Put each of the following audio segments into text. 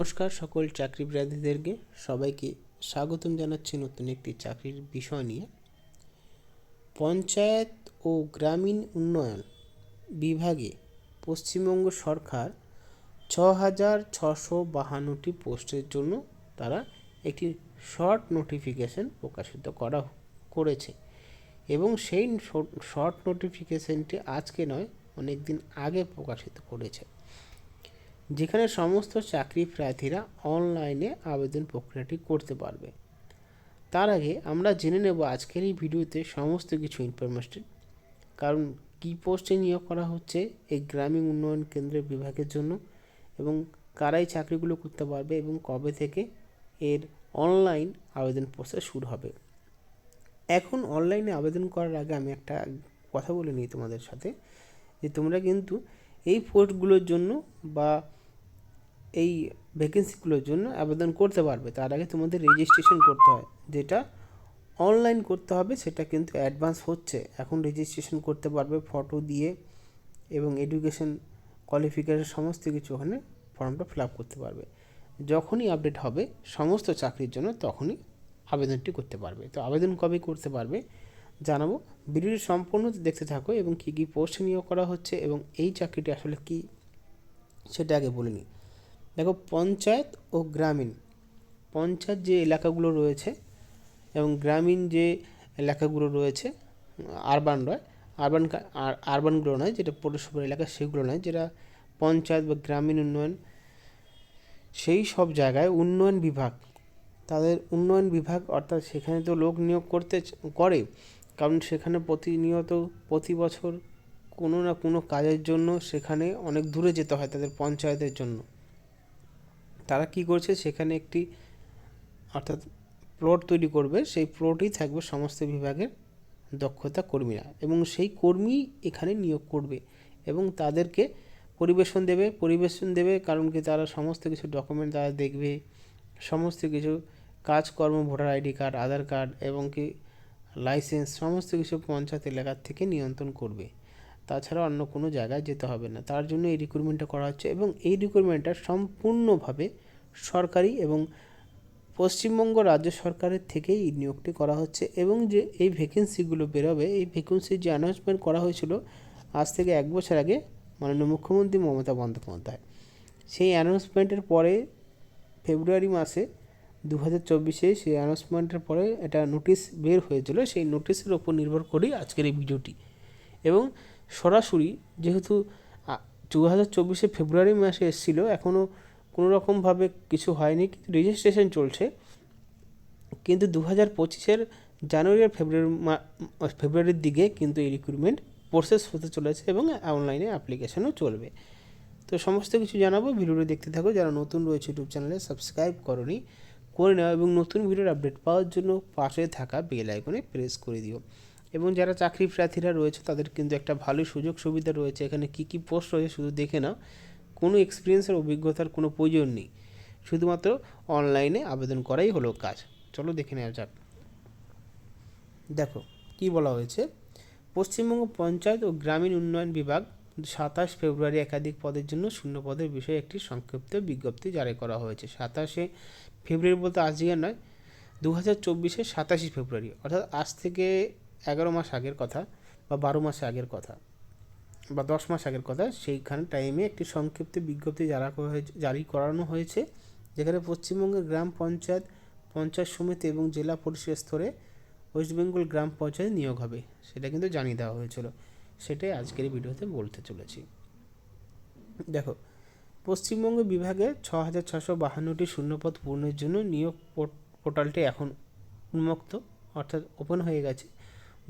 নমস্কার সকল চাকরি প্রার্থীদেরকে সবাইকে স্বাগতম জানাচ্ছি নতুন একটি চাকরির বিষয় নিয়ে। পঞ্চায়েত ও গ্রামীণ উন্নয়ন বিভাগে পশ্চিমবঙ্গ সরকার ছ হাজার ছশো বাহান্নটি পোস্টের জন্য তারা একটি শর্ট নোটিফিকেশন প্রকাশিত করা করেছে এবং সেই শর্ট নোটিফিকেশনটি আজকে নয় অনেক দিন আগে প্রকাশিত করেছে। যেখানে সমস্ত চাকরি প্রার্থীরা অনলাইনে আবেদন প্রক্রিয়াটি করতে পারবে। তার আগে আমরা জেনে নেব আজকের এই ভিডিওতে সমস্ত কিছু ইনফরমেশন কারণ কী পোস্টে নিয়োগ করা হচ্ছে, এই গ্রামীণ উন্নয়ন কেন্দ্রের বিভাগের জন্য এবং কারাই চাকরিগুলো করতে পারবে এবং কবে থেকে এর অনলাইন আবেদন প্রসেস শুরু হবে। এখন অনলাইনে আবেদন করার আগে আমি একটা কথা বলে নিই তোমাদের সাথে, যে তোমরা কিন্তু এই পোস্টগুলোর জন্য বা এই ভ্যাকেন্সিগুলোর জন্য আবেদন করতে পারবে। তার আগে তোমাদের রেজিস্ট্রেশন করতে হয়। যেটা অনলাইন করতে হবে, সেটা কিন্তু অ্যাডভান্স হচ্ছে। এখন রেজিস্ট্রেশন করতে পারবে ফটো দিয়ে এবং এডুকেশন কোয়ালিফিকেশন সমস্ত কিছু ওখানে ফর্মটা ফিল আপ করতে পারবে। যখনই আপডেট হবে, সমস্ত চাকরির জন্য তখনই আবেদনটি করতে পারবে। তো আবেদন কবে করতে পারবে, জানাব। ভিডিওটি সম্পূর্ণ দেখতে থাকো এবং কী কী পোস্ট নিয়োগ করা হচ্ছে এবং এই চাকরিটি আসলে কী, সেটা আগে বলে নিই। দেখো, পঞ্চায়েত ও গ্রামীণ। পঞ্চায়েত যে এলাকাগুলো রয়েছে এবং গ্রামীণ যে এলাকাগুলো রয়েছে আরবান নয় আরবান আরবানগুলো নয়, যেটা পৌরসভার এলাকা সেগুলো নয়, যেটা পঞ্চায়েত বা গ্রামীণ উন্নয়ন, সেই সব জায়গায় উন্নয়ন বিভাগ, তাদের উন্নয়ন বিভাগ, অর্থাৎ সেখানে তো লোক নিয়োগ করতে করে, কারণ সেখানে প্রতিনিয়ত প্রতি বছর কোনো না কোনো কাজের জন্য সেখানে অনেক দূরে যেতে হয় তাদের পঞ্চায়েতের জন্য। তারা কি করছে? সেখানে একটি, অর্থাৎ প্লট তৈরি করবে। সেই প্লটই থাকবে সমস্ত বিভাগের দক্ষতা কর্মীরা এবং সেই কর্মী এখানে নিয়োগ করবে এবং তাদেরকে পরিবেশন দেবে। পরিবেশন দেবে কারণ কি তারা সমস্ত কিছু ডকুমেন্ট তারা দেখবে। সমস্ত কিছু কাজকর্ম, voter ID card, Aadhaar card এবং কি লাইসেন্স সমস্ত কিছু পঞ্চায়েত এলাকার থেকে নিয়ন্ত্রণ করবে। তাছাড়া অন্য কোনো জায়গায় যেতে হবে না। তার জন্য এই রিক্রুটমেন্টটা করা হচ্ছে এবং এই রিক্রুটমেন্টটা সম্পূর্ণভাবে সরকারি এবং পশ্চিমবঙ্গ রাজ্য সরকারের থেকেই এই নিয়োগটি করা হচ্ছে এবং যে এই ভ্যাকেন্সিগুলো বেরোবে, এই ভ্যাকেন্সির যে অ্যানাউন্সমেন্ট করা হয়েছিল আজ থেকে এক বছর আগে মাননীয় মুখ্যমন্ত্রী মমতা বন্দ্যোপাধ্যায়। সেই অ্যানাউন্সমেন্টের পরে ফেব্রুয়ারি মাসে দু হাজার চব্বিশে সেই অ্যানাউন্সমেন্টের পরে এটা নোটিশ বের হয়েছিল। সেই নোটিশের ওপর নির্ভর করেই আজকের এই ভিডিওটি এবং সরাসরি যেহেতু দু হাজার চব্বিশে ফেব্রুয়ারি মাসে এসেছিল এখনও কোনো রকমভাবে কিছু হয়নি, কিন্তু রেজিস্ট্রেশন চলছে। কিন্তু দু হাজার পঁচিশের জানুয়ারি আর ফেব্রুয়ারি ফেব্রুয়ারির দিকে কিন্তু এই রিক্রুটমেন্ট প্রসেস হতে চলেছে এবং অনলাইনে অ্যাপ্লিকেশনও চলবে। তো সমস্ত কিছু জানাব, ভিডিওটি দেখতে থাকো, যারা নতুন রয়েছে ইউটিউব চ্যানেলে সাবস্ক্রাইব করনি, করে নাও এবং নতুন ভিডিওর আপডেট পাওয়ার জন্য পাশে থাকা বেল আইকনে প্রেস করে দিও। এবং যারা চাকরি প্রার্থীরা রয়েছে, তাদের কিন্তু একটা ভালো সুযোগ সুবিধা রয়েছে। এখানে কী কী পোস্ট রয়েছে শুধু দেখে নাও। কোনো এক্সপিরিয়েন্সের অভিজ্ঞতার কোনো প্রয়োজন নেই। শুধুমাত্র অনলাইনে আবেদন করাই হলো কাজ। চলো দেখে নেওয়া যাক। দেখো, কি বলা হয়েছে? পশ্চিমবঙ্গ পঞ্চায়েত ও গ্রামীণ উন্নয়ন বিভাগ সাতাশ ফেব্রুয়ারি একাধিক পদের জন্য শূন্য পদের বিষয়ে একটি সংক্ষিপ্ত বিজ্ঞপ্তি জারি করা হয়েছে। সাতাশে ফেব্রুয়ারি বলতে আজকে নয় দু হাজার চব্বিশে সাতাশে ফেব্রুয়ারি। অর্থাৎ আজ থেকে এগারো মাস আগের কথা বা বারো মাস আগের কথা বা দশ মাস আগের কথা, সেইখানে টাইমে একটি সংক্ষিপ্ত বিজ্ঞপ্তি জারা জারি করানো হয়েছে, যেখানে পশ্চিমবঙ্গের গ্রাম পঞ্চায়েত পঞ্চায়েত সমিতি এবং জেলা পরিষদ স্তরে ওয়েস্ট বেঙ্গল গ্রাম পঞ্চায়েত নিয়োগ হবে। সেটা কিন্তু জানিয়ে দেওয়া হয়েছিল। সেটাই আজকের ভিডিওতে বলতে চলেছি। দেখো, পশ্চিমবঙ্গ বিভাগে ছ হাজার ছশো বাহান্নটি শূন্যপদ পূরণের জন্য নিয়োগ পোর্টালটি এখন উন্মুক্ত, অর্থাৎ ওপেন হয়ে গেছে।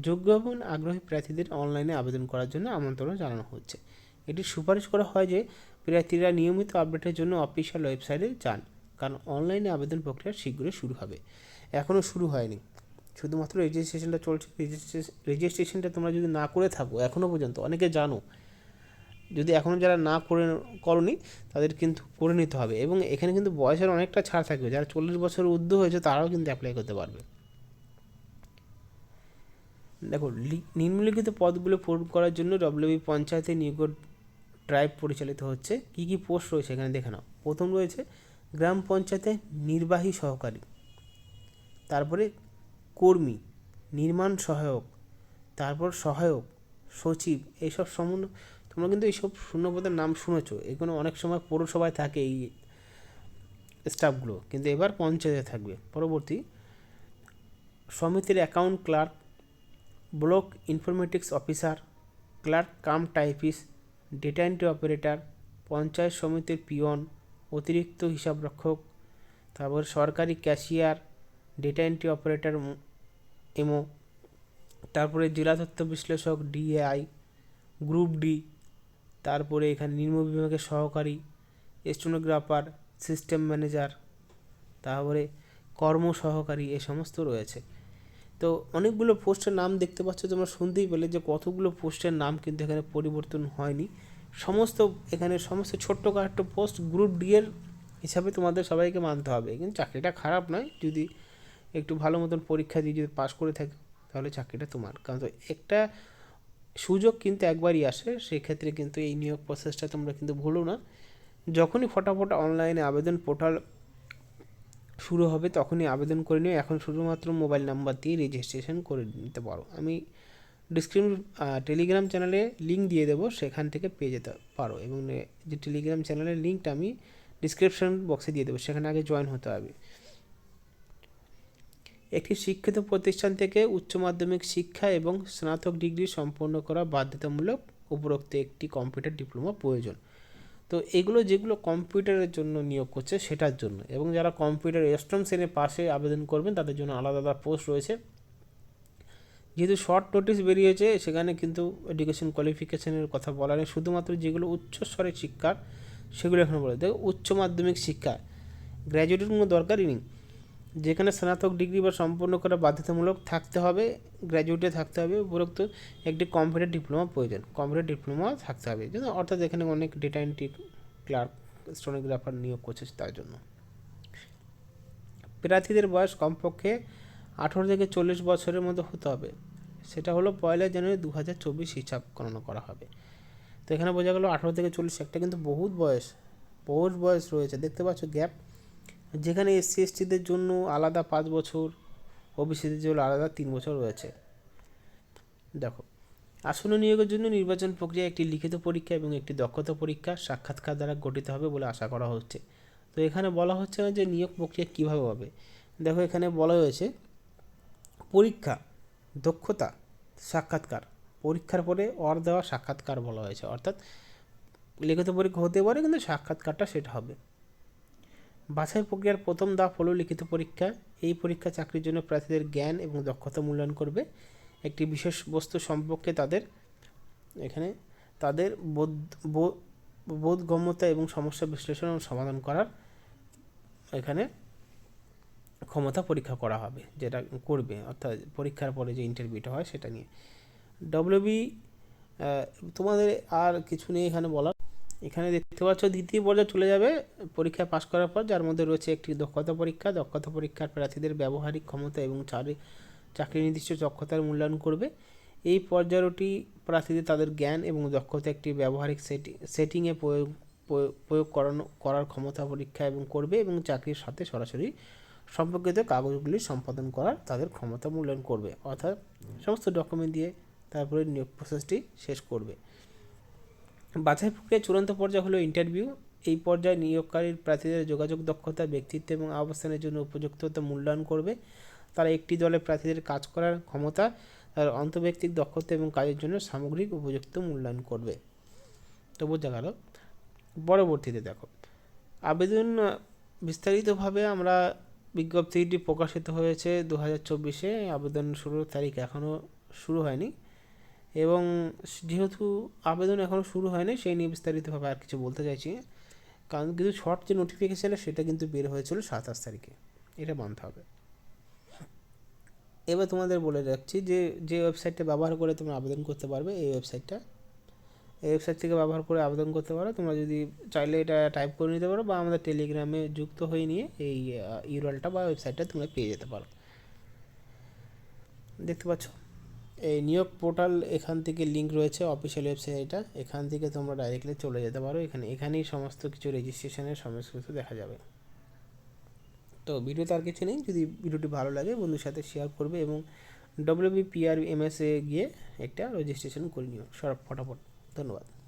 যোগ্য এবং আগ্রহী প্রার্থীদের অনলাইনে আবেদন করার জন্য আমন্ত্রণ জানানো হচ্ছে। এটি সুপারিশ করা হয় যে প্রার্থীরা নিয়মিত আপডেটের জন্য অফিসিয়াল ওয়েবসাইটে যান, কারণ অনলাইনে আবেদন প্রক্রিয়া শীঘ্রই শুরু হবে। এখনও শুরু হয়নি। শুধুমাত্র রেজিস্ট্রেশনটা চলছে। রেজিস্ট্রেশনটা তোমরা যদি না করে থাকো এখনও পর্যন্ত, অনেকে জানো, যদি এখনও যারা না করে করনি, তাদের কিন্তু করে নিতে হবে। এবং এখানে কিন্তু বয়সের অনেকটা ছাড় থাকবে। যারা চল্লিশ বছর ঊর্ধ্ব হয়েছে, তারাও কিন্তু অ্যাপ্লাই করতে পারবে। দেখো নিম্নলিখিত পদগুলো পূরণ করার জন্য ডব্লিউবি পঞ্চায়েতে নিয়োগ ড্রাইভ পরিচালিত হচ্ছে। কী কী পোস্ট রয়েছে এখানে দেখে নাও। প্রথম রয়েছে গ্রাম পঞ্চায়েতে নির্বাহী সহকারী, তারপরে কর্মী, নির্মাণ সহায়ক, তারপর সহায়ক, সচিব, এইসব সম্বন্ধ, তোমরা কিন্তু এইসব শূন্যপদের নাম শুনেছো। এগুলো অনেক সময় পৌরসভায় থাকে এই স্টাফগুলো কিন্তু এবার পঞ্চায়েতে থাকবে। পরবর্তী, সমিতির account clerk block informatics officer, clerk, cum typist data entry operator, panchayat সমিতির পিয়ন, অতিরিক্ত হিসাবরক্ষক তারপর সরকারি cashier, data entry operator MO, তারপরে জেলা তথ্য বিশ্লেষক ডিএআই, গ্রুপ ডি, তারপরে এখানে নির্ম বিভাগের সহকারী, স্টোনোগ্রাফার, সিস্টেম ম্যানেজার, তারপরে কর্ম সহকারী, এ সমস্ত রয়েছে। তো অনেকগুলো পোস্টের নাম দেখতে পাচ্ছ, তোমরা শুনতেই পেলে যে কতগুলো পোস্টের নাম কিন্তু এখানে পরিবর্তন হয়নি। সমস্ত এখানে সমস্ত ছোট্ট একটা পোস্ট গ্রুপ ডি এর হিসাবে তোমাদের সবাইকে মানতে হবে। কিন্তু চাকরিটা খারাপ নয়, যদি একটু ভালো মতন পরীক্ষা দিয়ে যদি পাশ করে থাকো, তাহলে চাকরিটা তোমার। কারণ তো একটা সুযোগ কিন্তু একবারই আসে, সেক্ষেত্রে কিন্তু এই নিয়োগ প্রসেসটা তোমরা কিন্তু ভুলো না। যখনই ফটাফট অনলাইনে আবেদন পোর্টাল শুরু হবে, তখনই আবেদন করে নিও। এখন শুধুমাত্র মোবাইল নাম্বার দিয়ে রেজিস্ট্রেশন করে নিতে পারো। আমি ডিসক্রিপ টেলিগ্রাম চ্যানেলে লিঙ্ক দিয়ে দেবো, সেখান থেকে পেয়ে যেতে পারো। এবং যে টেলিগ্রাম চ্যানেলের লিঙ্কটা আমি ডিসক্রিপশন বক্সে দিয়ে দেবো, সেখানে আগে জয়েন হতে হবে। একটি শিক্ষিত প্রতিষ্ঠান থেকে উচ্চ মাধ্যমিক শিক্ষা এবং স্নাতক ডিগ্রি সম্পন্ন করা বাধ্যতামূলক, উপরোক্ত একটি কম্পিউটার ডিপ্লোমা প্রয়োজন। তো এগুলো যেগুলো কম্পিউটারের জন্য নিয়োগ করছে সেটার জন্য। এবং যারা কম্পিউটার অষ্টম শ্রেণির পাশে আবেদন করবেন, তাদের জন্য আলাদা আলাদা পোস্ট রয়েছে। যেহেতু শর্ট নোটিস বেরিয়েছে, সেখানে কিন্তু এডুকেশন কোয়ালিফিকেশনের কথা বলা নেই। শুধুমাত্র যেগুলো উচ্চস্তরের শিক্ষার সেগুলো এখন বলে দেখো, উচ্চ মাধ্যমিক শিক্ষা গ্র্যাজুয়েটের কোনো দরকারই নেই। যেখানে স্নাতক ডিগ্রি বা সম্পূর্ণ করা বাধ্যতামূলক থাকতে হবে, গ্র্যাজুয়েটে থাকতে হবে, উপরোক্ত একটি কম্পিউটার ডিপ্লোমা প্রয়োজন। কম্পিউটার ডিপ্লোমা থাকতে হবে অর্থাৎ এখানে অনেক ডেটা এন্ট্রি ক্লার্ক স্টোনোগ্রাফার নিয়োগ করছে তার জন্য। প্রার্থীদের বয়স কমপক্ষে আঠেরো থেকে চল্লিশ বছরের মধ্যে হতে হবে। সেটা হলো পয়লা জানুয়ারি দু হাজার চব্বিশ হিসাব গণনা করা হবে। তো এখানে বোঝা গেলো আঠেরো থেকে চল্লিশ একটা কিন্তু বহুত বয়স বহুত বয়স রয়েছে। দেখতে পাচ্ছ গ্যাপ যেখানে এসসি এসটিদের জন্য আলাদা পাঁচ বছর, ওবিসিদের জন্য আলাদা তিন বছর রয়েছে। দেখো, আসন্ন নিয়োগের জন্য নির্বাচন প্রক্রিয়া একটি লিখিত পরীক্ষা এবং একটি দক্ষতা পরীক্ষা সাক্ষাৎকার দ্বারা গঠিত হবে বলে আশা করা হচ্ছে। তো এখানে বলা হচ্ছে না যে নিয়োগ প্রক্রিয়া কীভাবে হবে। দেখো, এখানে বলা হয়েছে, পরীক্ষা, দক্ষতা, সাক্ষাৎকার। পরীক্ষার পরে অর দেওয়া সাক্ষাৎকার বলা হয়েছে। অর্থাৎ লিখিত পরীক্ষা হতে পারে, কিন্তু সাক্ষাৎকারটা সেটা হবে। বাছাই প্রক্রিয়ার প্রথম ধাপ হলো লিখিত পরীক্ষা। এই পরীক্ষা চাকরির জন্য প্রার্থীদের জ্ঞান এবং দক্ষতা মূল্যায়ন করবে। একটি বিশেষ বস্তু সম্পর্কে তাদের এখানে তাদের বোধ বোধগম্যতা এবং সমস্যা বিশ্লেষণ এবং সমাধান করার এখানে ক্ষমতা পরীক্ষা করা হবে, যেটা করবে। অর্থাৎ পরীক্ষার পরে যে ইন্টারভিউটা হয় সেটা নিয়ে। ডব্লিউবি তোমাদের আর কিছু নেই এখানে বলার? এখানে দেখতে পাচ্ছ দ্বিতীয় পর্যায়ে চলে যাবে। পরীক্ষা পাশ করার পর যার মধ্যে রয়েছে একটি দক্ষতা পরীক্ষা। দক্ষতা পরীক্ষার প্রার্থীদের ব্যবহারিক ক্ষমতা এবং চাকরি নির্দিষ্ট দক্ষতার মূল্যায়ন করবে। এই পর্যায়টি প্রার্থীদের তাদের জ্ঞান এবং দক্ষতা একটি ব্যবহারিক সেটিং, সেটিংয়ে প্রয়োগ প্রয়োগ করানো, করার ক্ষমতা পরীক্ষা এবং করবে এবং চাকরির সাথে সরাসরি সম্পর্কিত কাগজগুলি সম্পাদন করার তাদের ক্ষমতা মূল্যায়ন করবে। অর্থাৎ সমস্ত ডকুমেন্ট দিয়ে তারপরে নিয়োগ প্রসেসটি শেষ করবে। বাছাই প্রক্রিয়ার চূড়ান্ত পর্যায়ে হলো ইন্টারভিউ এই পর্যায়ে নিয়োগকারীর প্রার্থীদের যোগাযোগ দক্ষতা, ব্যক্তিত্ব এবং অবস্থানের জন্য উপযুক্ততা মূল্যায়ন করবে। তারা একটি দলে প্রার্থীদের কাজ করার ক্ষমতা, তার অন্তর্ব্যক্তিক দক্ষতা এবং কাজের জন্য সামগ্রিক উপযুক্ত মূল্যায়ন করবে। তো বোঝা গেল। পরবর্তীতে দেখো। আবেদন বিস্তারিতভাবে আমরা বিজ্ঞপ্তিটি প্রকাশিত হয়েছে দু হাজার চব্বিশে। আবেদন শুরুর তারিখ এখনও শুরু হয়নি। এবং যেহেতু আবেদন এখনও শুরু হয়নি, সেই নিয়ে বিস্তারিতভাবে আর কিছু বলতে চাইছি। কারণ কিন্তু শর্ট যে নোটিফিকেশান সেটা কিন্তু বের হয়েছিল সাতাশ তারিখে। এটা মানতে হবে। এবার তোমাদের বলে রাখছি যে যে ওয়েবসাইটটা ব্যবহার করে তোমরা আবেদন করতে পারবে, এই ওয়েবসাইটটা এই ওয়েবসাইট থেকে ব্যবহার করে আবেদন করতে পারো। তোমরা যদি চাইলে এটা টাইপ করে নিতে পারো বা আমাদের টেলিগ্রামে যুক্ত হয়ে নিয়ে এই ইউরলটা বা ওয়েবসাইটটা তোমরা পেয়ে যেতে পারো। দেখতে পাচ্ছ? এই নিয়োগ পোর্টাল এখান থেকে লিঙ্ক রয়েছে অফিসিয়াল ওয়েবসাইটটা এখান থেকে তোমরা ডাইরেক্টলি চলে যেতে পারো। এখানে, এখানেই সমস্ত কিছু রেজিস্ট্রেশনের সমস্ত কিছু দেখা যাবে। তো ভিডিওতে আর কিছু নেই। যদি ভিডিওটি ভালো লাগে, বন্ধুর সাথে শেয়ার করবে এবং ডব্লিউবিপিআর এমএসএ গিয়ে একটা রেজিস্ট্রেশন করে নিও। সব ফটাফট। ধন্যবাদ।